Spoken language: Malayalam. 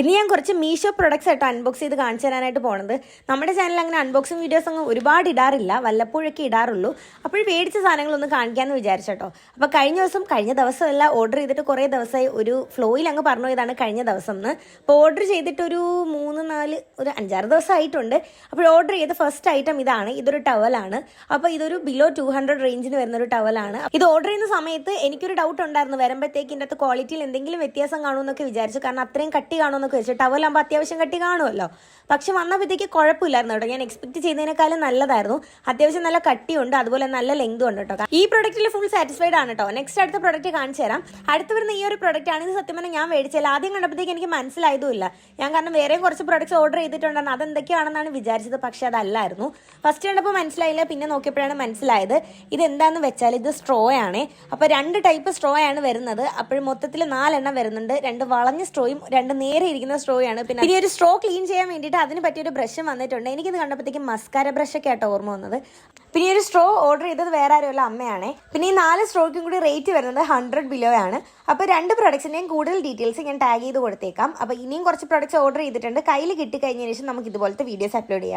ഇന്ന് ഞാൻ കുറച്ച് മീഷോ പ്രൊഡക്ട്സ് ആയിട്ട് അൺബോക്സ് ചെയ്ത് കാണിച്ചു തരാനായിട്ട് പോണത്. നമ്മുടെ ചാനൽ അങ്ങനെ അൺബോക്സിങ് വീഡിയോസ് അങ്ങ് ഒരുപാട് ഇടാറില്ല. വല്ലപ്പോഴൊക്കെ ഇടാറുള്ളൂ. അപ്പോൾ മേടിച്ച സാധനങ്ങളൊന്ന് കാണിക്കാമെന്ന് വിചാരിച്ചോട്ടോ അപ്പോൾ കഴിഞ്ഞ ദിവസം കഴിഞ്ഞ ദിവസമല്ല ഓർഡർ ചെയ്തിട്ട് കുറേ ദിവസമായി ഒരു ഫ്ലോയിൽ അങ്ങ് പറഞ്ഞു ഇതാണ് കഴിഞ്ഞ ദിവസം എന്ന് അപ്പോൾ ഓർഡർ ചെയ്തിട്ട് ഒരു മൂന്ന് നാല് ഒരു അഞ്ചാറ് ദിവസം ആയിട്ടുണ്ട് അപ്പോൾ ഓർഡർ ചെയ്ത ഫസ്റ്റ് ഐറ്റം ഇതാണ്. ഇതൊരു ടവലാണ് അപ്പോൾ ഇതൊരു ബിലോ ടു ഹൺഡ്രഡ് റേഞ്ചിന് വരുന്ന ഒരു ടവലാണ് ഇത് ഓർഡർ ചെയ്യുന്ന സമയത്ത് എനിക്കൊരു ഡൗട്ട് ഉണ്ടായിരുന്നു. വരുമ്പോഴത്തേക്ക് ഇതിന്റെ അകത്ത് ക്വാളിറ്റിയിൽ എന്തെങ്കിലും വ്യത്യാസം കാണുമെന്നൊക്കെ വിചാരിച്ചു. കാരണം അത്രയും കട്ടി കാണുമെന്നൊക്കെ വെച്ചു ടവലാകുമ്പോൾ അത്യാവശ്യം കട്ടി കാണുമല്ലോ. പക്ഷെ വന്നപ്പോഴത്തേക്ക് കുഴപ്പമില്ലായിരുന്നു കേട്ടോ. ഞാൻ എക്സ്പെക്ട് ചെയ്തതിനേക്കാളും നല്ലതായിരുന്നു. അത്യാവശ്യം നല്ല കട്ടിയുണ്ട് അതുപോലെ നല്ല ലെങ്ത് ഉണ്ട് കേട്ടോ. ഈ പ്രൊഡക്റ്റിൽ ഫുൾ സാറ്റിസ്ഫൈഡ് ആണ് കേട്ടോ. നെക്സ്റ്റ് അടുത്ത പ്രൊഡക്റ്റ് കാണിച്ചു തരാം. അടുത്ത് വരുന്ന ഈ ഒരു പ്രൊഡക്റ്റ് ആണ് ഇത് സത്യം പറഞ്ഞാൽ ഞാൻ മേടിച്ചാൽ ആദ്യം കണ്ടപ്പോഴത്തേക്ക് എനിക്ക് മനസ്സിലായതുമില്ല. ഞാൻ കാരണം വേറെ കുറച്ച് പ്രൊഡക്ട്സ് ഓർഡർ ചെയ്തിട്ടുണ്ടായിരുന്നു. അതെന്തൊക്കെയാണെന്നാണ് വിചാരിച്ചത്. പക്ഷെ അതല്ലായിരുന്നു. ഫസ്റ്റ് കണ്ടപ്പോൾ മനസ്സിലായില്ല. പിന്നെ നോക്കിയപ്പോഴാണ് മനസ്സിലായത്. ഇത് എന്താണെന്ന് വെച്ചാൽ ഇത് സ്ട്രോ ആണ്. അപ്പോൾ രണ്ട് ടൈപ്പ് സ്ട്രോ ആണ് വരുന്നത്. അപ്പോൾ മൊത്തത്തിൽ നാലെണ്ണം വരുന്നുണ്ട്. രണ്ട് വളഞ്ഞ സ്ട്രോയും രണ്ട് നേരെ ഇരിക്കുന്ന സ്ട്രോ ആണ് പിന്നെ ഇനി ഒരു സ്ട്രോ ക്ലീൻ ചെയ്യാൻ വേണ്ടിയിട്ട് അതിന് പറ്റിയൊരു ബ്രഷും വന്നിട്ടുണ്ട്. എനിക്കിത് കണ്ടപ്പോഴത്തേക്കും മസ്കാര ബ്രഷൊക്കെ ആട്ടോ ഓർമ്മ വന്നത്. പിന്നെ ഒരു സ്ട്രോ ഓർഡർ ചെയ്തത് വേറെ ആരുമല്ല അമ്മയാണേ. പിന്നെ ഈ നാല് സ്ട്രോയ്ക്കും കൂടി റേറ്റ് വരുന്നത് ഹൺഡ്രഡ് ബിലോ ആണ്. അപ്പോൾ രണ്ട് പ്രൊഡക്ട്സിന്റെയും കൂടുതൽ ഡീറ്റെയിൽസ് ഞാൻ ടാഗ് ചെയ്ത് കൊടുത്തേക്കാം. അപ്പോൾ ഇനിയും കുറച്ച് പ്രൊഡക്ട്സ് ഓർഡർ ചെയ്തിട്ടുണ്ട്. കയ്യിൽ കിട്ടിക്കഴിഞ്ഞതിന് ശേഷം നമുക്ക് ഇതുപോലത്തെ വീഡിയോസ് അപ്ലോഡ് ചെയ്യാം.